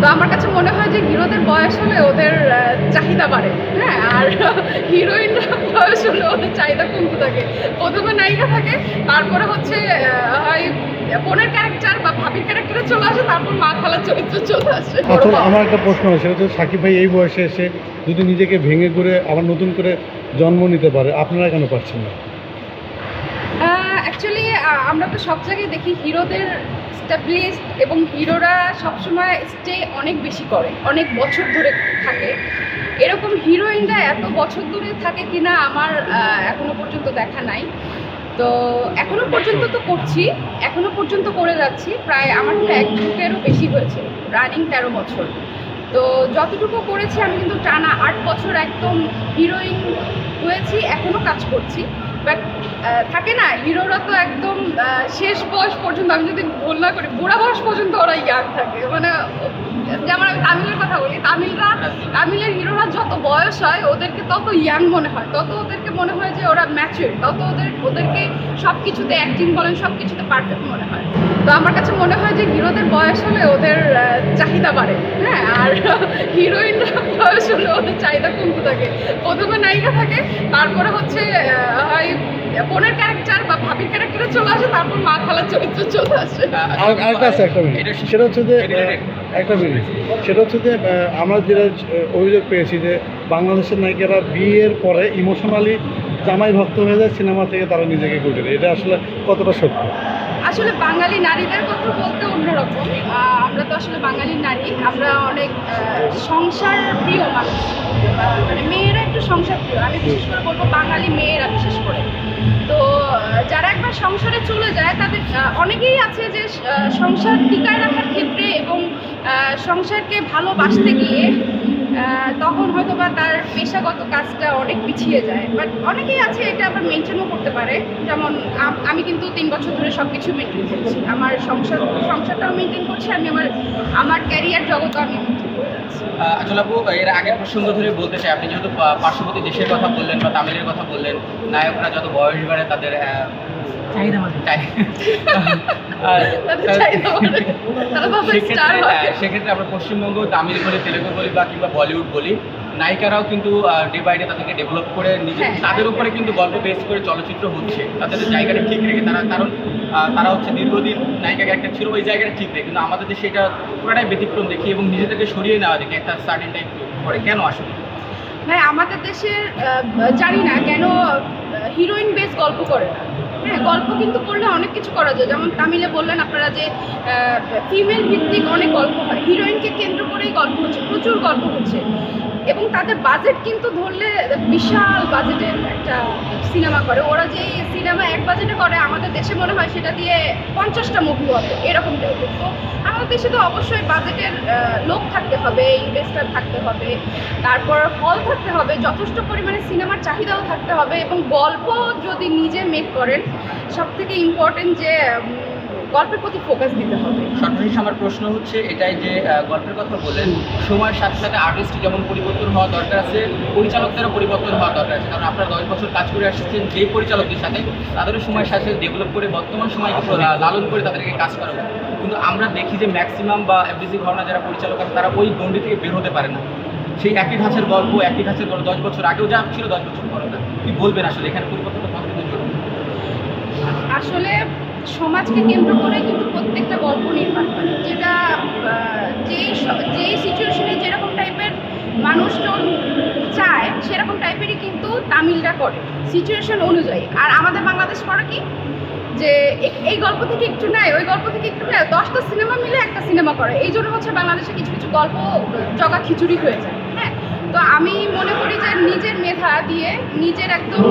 তো আমার কাছে মনে হয় যে হিরোদের বয়স হলে ওদের চাহিদা বাড়ে হ্যাঁ? আর হিরোইনরা বয়স হলে ওদের চাহিদা কমতে থাকে। প্রথমে নায়িকা থাকে তারপরে হচ্ছে হয় বোনের ক্যারেক্টার বা ভাবির ক্যারেক্টারে চলে আসে তারপর মা খালার চরিত্র চলে আসে। আমার একটা প্রশ্ন আছে সেটা হচ্ছে সাকিব ভাই এই বয়সে এসে যদি নিজেকে ভেঙে করে আবার নতুন করে জন্ম নিতে পারে আপনারা কেন পারছেন না? অ্যাকচুয়ালি আমরা তো সব জায়গায় দেখি হিরোদের স্টাবলিশড এবং হিরোরা সবসময় স্টে অনেক বেশি করে, অনেক বছর ধরে থাকে। এরকম হিরোইনরা এত বছর ধরে থাকে কিনা আমার এখনও পর্যন্ত দেখা নাই। তো এখনও পর্যন্ত তো করছি, এখনও পর্যন্ত করে যাচ্ছি। প্রায় আমার তো এক যুগেরও বেশি হয়েছে রানিং তেরো বছর। তো যতটুকু করেছি, আমি কিন্তু টানা আট বছর একদম হিরোইন হয়েছি, এখনও কাজ করছি। বাট থাকে না, হিরোরা তো একদম শেষ বয়স পর্যন্ত, আমি যদি ভুল না করি, বুড়া বয়স পর্যন্ত ওরা ইয়াং থাকে। মানে যেমন আমি তামিলের কথা বলি, তামিলরা, তামিলের হিরোরা যত বয়স হয়, ওদেরকে তত ইয়াং মনে হয়। তত ওদেরকে মনে হয় যে ওরা ম্যাচুর তত ওদের, ওদেরকে সব কিছুতে অ্যাক্টিং বলেন সব কিছুতে পারফেক্ট মনে হয়। তো আমার কাছে মনে হয় যে হিরোদের বয়স হলে ওদের চাহিদা বাড়ে হ্যাঁ? আর হিরোইনরা বয়স হলে ওদের চাহিদা কমতে থাকে। প্রথমে নায়িকা থাকে, তারপরে হচ্ছে চরিত্র চলে আসে আরেকটা আছে একটা মিনিট। সেটা হচ্ছে যে একটা মিনিট। সেটা হচ্ছে যে আমরা যেটা অভিযোগ পেয়েছি যে বাংলাদেশের নায়িকারা বিয়ের পরে ইমোশনালি জামাই ভক্ত হয়ে যায় সিনেমা থেকে তারা নিজেকে গুটে দেয় এটা আসলে কতটা সত্য? আসলে বাঙালি নারীদের কথা বলতে অন্যরকম। আমরা তো আসলে বাঙালি নারী। আমরা অনেক সংসার প্রিয় মানুষ। মানে মেয়েরা একটু সংসার প্রিয়। আমি বিশেষ করে বলব বাঙালি মেয়েরা বিশেষ করে। সংসারে চলে যায়, তাদের অনেকেই আছে যে সংসার টিকায় রাখার ক্ষেত্রে এবং সংসারকে ভালোবাসতে গিয়ে তখন হয়তো বা তার পেশাগত কাজটা অনেক পিছিয়ে যায়। বাট অনেকেই আছে, এটা আবার মেনটেনও করতে পারে। যেমন, আমি কিন্তু তিন বছর ধরে সব কিছু মেনটেন করছি। আমার সংসার, সংসারটাও মেনটেন করছি, আমি আমার আমার ক্যারিয়ার জগৎও আমি আসলে আপু, এর আগের প্রসঙ্গ ধরে বলতে চাই, আপনি যেহেতু পার্শ্ববর্তী দেশের কথা বললেন বা তামিলের কথা বললেন, নায়করা যত বয়স বাড়ে তাদের চাহিদা মানে। সেক্ষেত্রে স্টার হয় সেক্ষেত্রে আমরা পশ্চিমবঙ্গ তামিল বলি তেলেগু বলি বা কিংবা বলিউড বলি নায়িকারাও কিন্তু ডে বাই ডে তাদেরকে ডেভেলপ করে নিজে হ্যাঁ। তাদের উপরে কিন্তু গল্প বেস করে চলচ্চিত্র হচ্ছে। তাদের জায়গাটা ঠিক রেখে তারা কারণ তারা হচ্ছে দীর্ঘদিন নায়িকাকে একটা ছিল ওই জায়গাটা ঠিক রেখে। কিন্তু আমাদের দেশে এটা পুরোটাই ব্যতিক্রম দেখি এবং নিজেদেরকে সরিয়ে নেওয়া দেখি একটা সার্টেন টাইপ করে কেন আসলে? ভাই আমাদের দেশের জানি না কেন হিরোইন বেস গল্প করে না। হ্যাঁ গল্প কিন্তু করলে অনেক কিছু করা যায়। যেমন তামিলে বললেন আপনারা যে ফিমেল ভিত্তিক অনেক গল্প হয়। হিরোইনকে কেন্দ্র করেই গল্প হচ্ছে, প্রচুর গল্প হচ্ছে। এবং তাদের বাজেট কিন্তু ধরলে বিশাল বাজেটের একটা সিনেমা করে। ওরা যে সিনেমা এক বাজেটে করে, আমাদের দেশে মনে হয় সেটা দিয়ে পঞ্চাশটা মুভি হবে, এরকম টাইপের তো আমাদের দেশে তো অবশ্যই বাজেটের থাকতে হবে ইনভেস্টার থাকতে হবে, তারপর হল থাকতে হবে, যথেষ্ট পরিমাণে সিনেমার চাহিদাও থাকতে হবে এবং গল্প যদি নিজে মেক করেন সব থেকে ইম্পর্টেন্ট যে গল্পের প্রতি ফোকাস দিতে হবে। সর্বশেষ আমার প্রশ্ন হচ্ছে এটাই যে গল্পের কথা বললেন সময়ের সাথে সাথে আর্টিস্ট যেমন পরিবর্তন হওয়া দরকার আছে পরিচালকদেরও পরিবর্তন হওয়া দরকার আছে। কারণ আপনারা দশ বছর কাজ করে আসছেন যে পরিচালকদের সাথে তাদেরও সময়ের সাথে ডেভেলপ করে বর্তমান সময় লালন করে তাদেরকে কাজ করা উচিত। কিন্তু আমরা দেখি যে ম্যাক্সিমাম বা এফডিসি ঘটনা যারা পরিচালক আছে তারা ওই গণ্ডি থেকে বের হতে পারে না। সেই একই ধাঁচের গল্প একই ধাঁচের গল্প দশ বছর আগেও যা ছিল দশ বছর পরে না। কি বলবেন আসলে? এখানে পরিবর্তন আসলে সমাজকে কেন্দ্র করে কিন্তু প্রত্যেকটা গল্প নির্মাণ করে যেটা যেই যেই সিচুয়েশনে যেরকম টাইপের মানুষজন চায়, সেরকম টাইপেরই কিন্তু তামিলরা করে সিচুয়েশন অনুযায়ী। আর আমাদের বাংলাদেশ করে কি? যে এই গল্প থেকে একটু নেয়, ওই গল্প থেকে একটু নেয়, দশটা সিনেমা মিলে একটা সিনেমা করে। এই জন্য হচ্ছে বাংলাদেশে কিছু কিছু গল্প জগা খিচুড়ি হয়ে যায় হ্যাঁ? তো আমি মনে করি যে নিজের মেধা দিয়ে নিজের একদম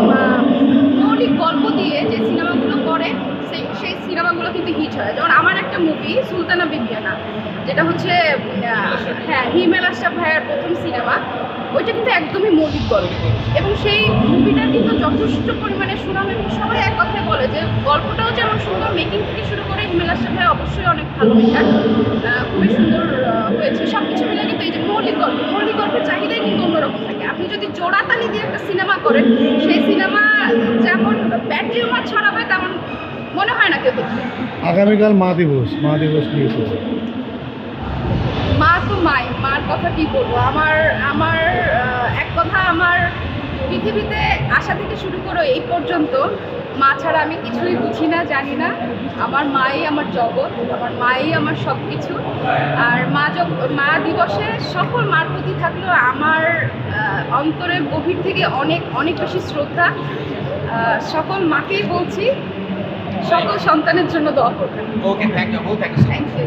আহ, গল্প দিয়ে যে সিনেমাগুলো করে সেই সেই সিনেমাগুলো কিন্তু হিট হয়। যেমন আমার একটা মুভি সুলতানা বিবিয়ানা যেটা হচ্ছে হ্যাঁ হিমেল আশরাফ ভাইয়ের প্রথম সিনেমা ওইটা কিন্তু একদমই মৌলিক গল্প। এবং সেই মুভিটা কিন্তু যথেষ্ট পরিমাণে সুনাম এবং সবাই এক কথায় বলে যে গল্পটাও যেমন সুন্দর মেকিং থেকে শুরু করে হিমেল আশরাফ ভাই অবশ্যই অনেক ভালো মেকার। খুবই সুন্দর হয়েছে। সব কিছু মিলে কিন্তু এই যে মৌলিক গল্প মৌলিক গল্পের চাহিদাই কিন্তু অন্যরকম থাকে। আপনি যদি জোড়াতালি দিয়ে একটা সিনেমা করেন সেই ব্যাটারি উমার ছড়াবে তেমন মনে হয় না কেউ আগামীকাল মা দিবস মা দিবস নিয়ে মা তো মার কথা কি বলব? আমার আমার এক কথা আমার পৃথিবীতে আসা থেকে শুরু করে এই পর্যন্ত মা ছাড়া আমি কিছুই বুঝি না জানি না। আমার মাই আমার জগৎ আমার মাই আমার সব কিছু আর মা জগ- মা দিবসে সকল মার প্রতি থাকলেও আমার অন্তরের গভীর থেকে অনেক অনেক বেশি শ্রদ্ধা। সকল মাকেই বলছি সকল সন্তানের জন্য দোয়া করবেন। Okay thank you thank you thank you